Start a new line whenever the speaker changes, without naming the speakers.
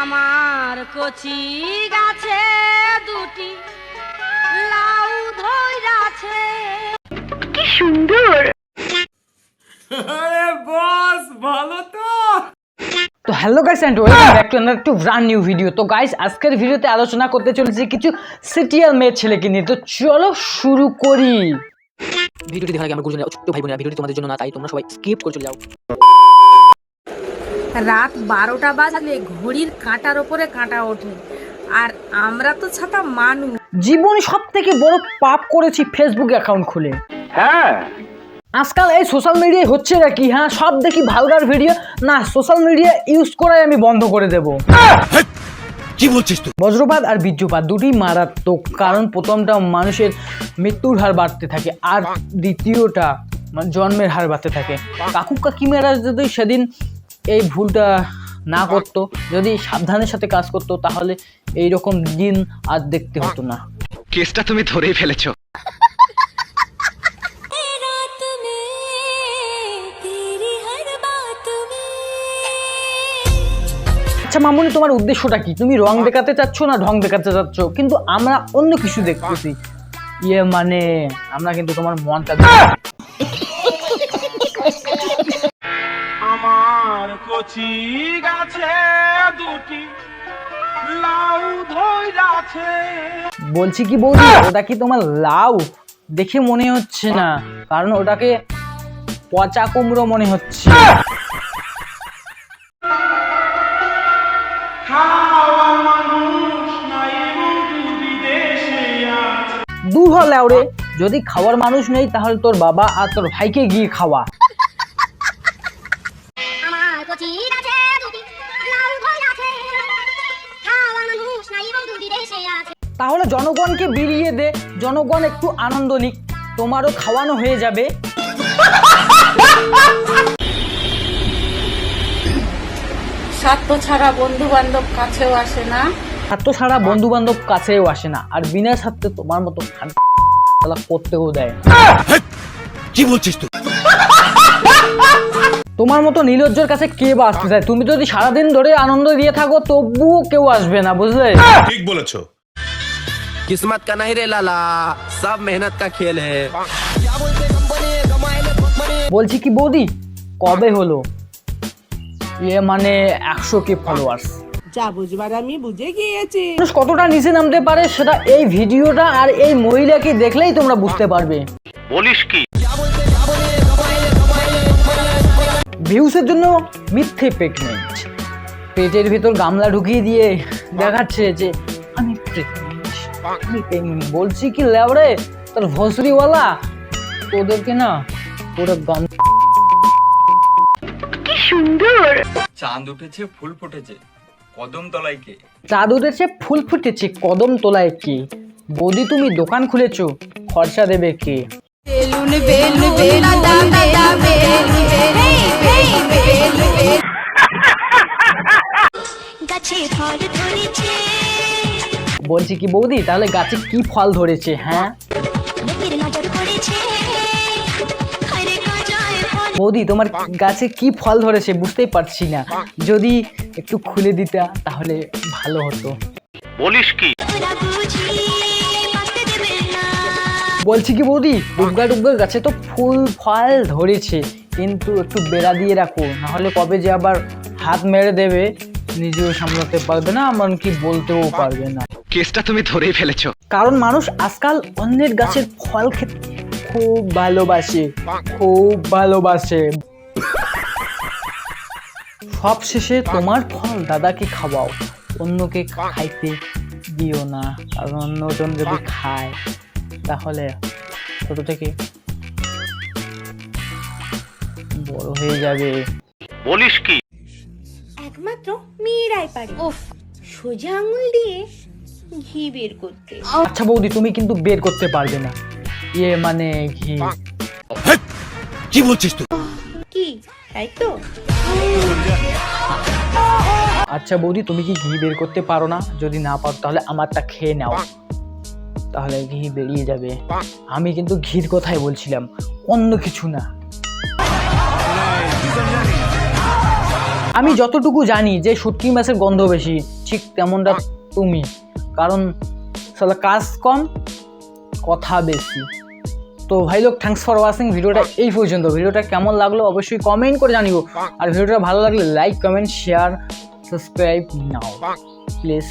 আমার কচি গাছে দুটি লাউ ধইরাছে
তো। Hello guys and welcome back to another to brand new video তো গাইস আজকের ভিডিওতে আলোচনা করতে চলেছি কিছু সিটিয়াল মেয়ের ছেলেকে নিয়ে। তো চলো শুরু করি।
ভিডিওটি দেখার আগে আমার গুরুজনেরা ও ছোট্ট ভাই বোনেরা ভিডিওটি তোমাদের জন্য না তাই তোমরা সবাই স্কিপ করে চলে যাও।
রাত বারোটা বাজলে ঘড়ির কাঁটার ওপরে কাঁটা ওঠে। আর আমরা তো ছাতা মানুষ।
জীবনে সব থেকে বড় পাপ করেছি ফেসবুক অ্যাকাউন্ট খুলে। হ্যাঁ। আজকাল এই সোশ্যাল মিডিয়ায় হচ্ছে নাকি হ্যাঁ? সব দেখি ভালগার ভিডিও না সোশ্যাল মিডিয়া ইউজ করাই আমি বন্ধ করে দেব।
কি বলছিস তুই?
বজ্রপাত আর বীর্যপাত দুটোই মারাত্মক কারণ প্রথমটা মানুষের মৃত্যুর হার বাড়তে থাকে আর দ্বিতীয়টা মানে জন্মের হার বাড়তে থাকে। কাকু কাকিমারা যদি সেদিন এই ভুলটা না করতো যদি সাবধানের সাথে কাজ করতো তাহলে এই রকম দিন আর দেখতে হতো না।
কেসটা তুমি ধরেই ফেলেছো।
আচ্ছা মামুনি তোমার উদ্দেশ্যটা কি? তুমি রং দেখাতে চাচ্ছ না ঢং দেখাতে চাচ্ছ? কিন্তু আমরা অন্য কিছু দেখতেছি। ইয়ে মানে আমরা কিন্তু তোমার মনটা
আমার কচি গাছে দুটি লাউ ধইরাছে
বলছি কি বৌদি ওটা কি তোমার লাউ? দেখে মনে হচ্ছে না কারণ ওটাকে পচা কুমড়ো মনে হচ্ছে। দু হল যদি খাওয়ার মানুষ নেই তাহলে তোর বাবা আর তোর ভাইকে গিয়ে খাওয়া। তাহলে জনগণকে বিলিয়ে দে জনগণ একটু আনন্দ নিক তোমারও খাওয়ানো হয়ে যাবে।
স্বার্থ ছাড়া বন্ধু বান্ধব কাছেও আসে না।
স্বার্থ ছাড়া বন্ধু বান্ধব কাছেও আসে না আর বিনা স্বার্থে তোমার মতো খান- করতেও দেয়
কি বলছিস তুই?
তোমার মতো নীলজ্জের কাছে কে বা আসতে চায়? তুমি যদি সারাদিন ধরে আনন্দ দিয়ে থাকো তবুও কেউ আসবে না বুঝলে?
ঠিক বলেছ।
किस्मत का नहीं रे लाला सब मेहनत का खेल है
বলছি কি বৌদি কবে হলো ইয়ে মানে একশো কে ফলোয়ার্স
যা বুঝবার আমি বুঝে গিয়েছি
মানুষ কতটা নিচে নামতে পারে সেটা এই ভিডিওটা আর এই মহিলাকে দেখলেই তোমরা বুঝতে পারবে
বলিস কি
ভিউসের জন্য মিথ্যে প্রেগনেন্ট পেটের ভিতর গামলা ঢুকিয়ে দিয়ে দেখাচ্ছে যে আমি প্রেগনেন্ট আমি pregnant। বলছি কি ল্যাবরে তোর ভসরিওয়ালা তোদেরকে না পুরো গাম
চাঁদ উঠেছে ফুল ফুটেছে। কদম তলায় কে?
চাঁদ উঠেছে ফুল ফুটেছে কদম তোলায় কে? বৌদি তুমি দোকান খুলেছো খরচা দেবে কে?
গাছে ফল ধরেছে
বলছি কি বৌদি তাহলে গাছে কি ফল ধরেছে হ্যাঁ? বৌদি তোমার গাছে কি ফল ধরেছে বুঝতেই পারছি না। যদি একটু খুলে দিতা তাহলে ভালো হতো।
বলিস কি?
বলছি কি বৌদি ডুবগা ডুবগা গাছে তো ফুল ফল ধরেছে কিন্তু একটু বেড়া দিয়ে রাখো নাহলে কবে যে আবার হাত মেরে দেবে নিজেও সামলাতে পারবে না এমনকি বলতেও পারবে না।
কেসটা তুমি ধরেই ফেলেছো।
কারণ মানুষ আজকাল অন্যের গাছের ফল খেতে খুব ভালোবাসে খুব ভালোবাসে। সব শেষে তোমার ফল দাদাকে খাওয়াও অন্যকে খাইতে দিও না কারণ অন্যজন যদি খায় তাহলে ছোট থেকে বড় হয়ে যাবে।
বলিস কি?
একমাত্র মেয়েরাই পারে। উফ সোজা আঙুল দিয়ে ঘি বের করতে।
আচ্ছা বৌদি তুমি কিন্তু বের করতে পারবে না। ইয়ে মানে ঘি।
কি বলছিস তুই?
কি? তাই তো?
আচ্ছা বৌদি তুমি কি ঘি বের করতে পারো না? যদি না পারো তাহলে আমারটা খেয়ে নাও। তাহলে ঘি বেরিয়ে যাবে। আমি কিন্তু ঘির কথাই বলছিলাম অন্য কিছু না। আমি যতটুকু জানি যে শুটকি মাছের গন্ধ বেশি ঠিক তেমনটা তুমি। কারণ সালা কাজ কম কথা বেশি। তো ভাই লোক থ্যাংকস ফর ওয়াচিং ভিডিওটা এই পর্যন্ত। ভিডিওটা কেমন লাগল অবশ্যই কমেন্ট করে জানিও। আর ভিডিওটা ভালো লাগলে like
comment share subscribe now please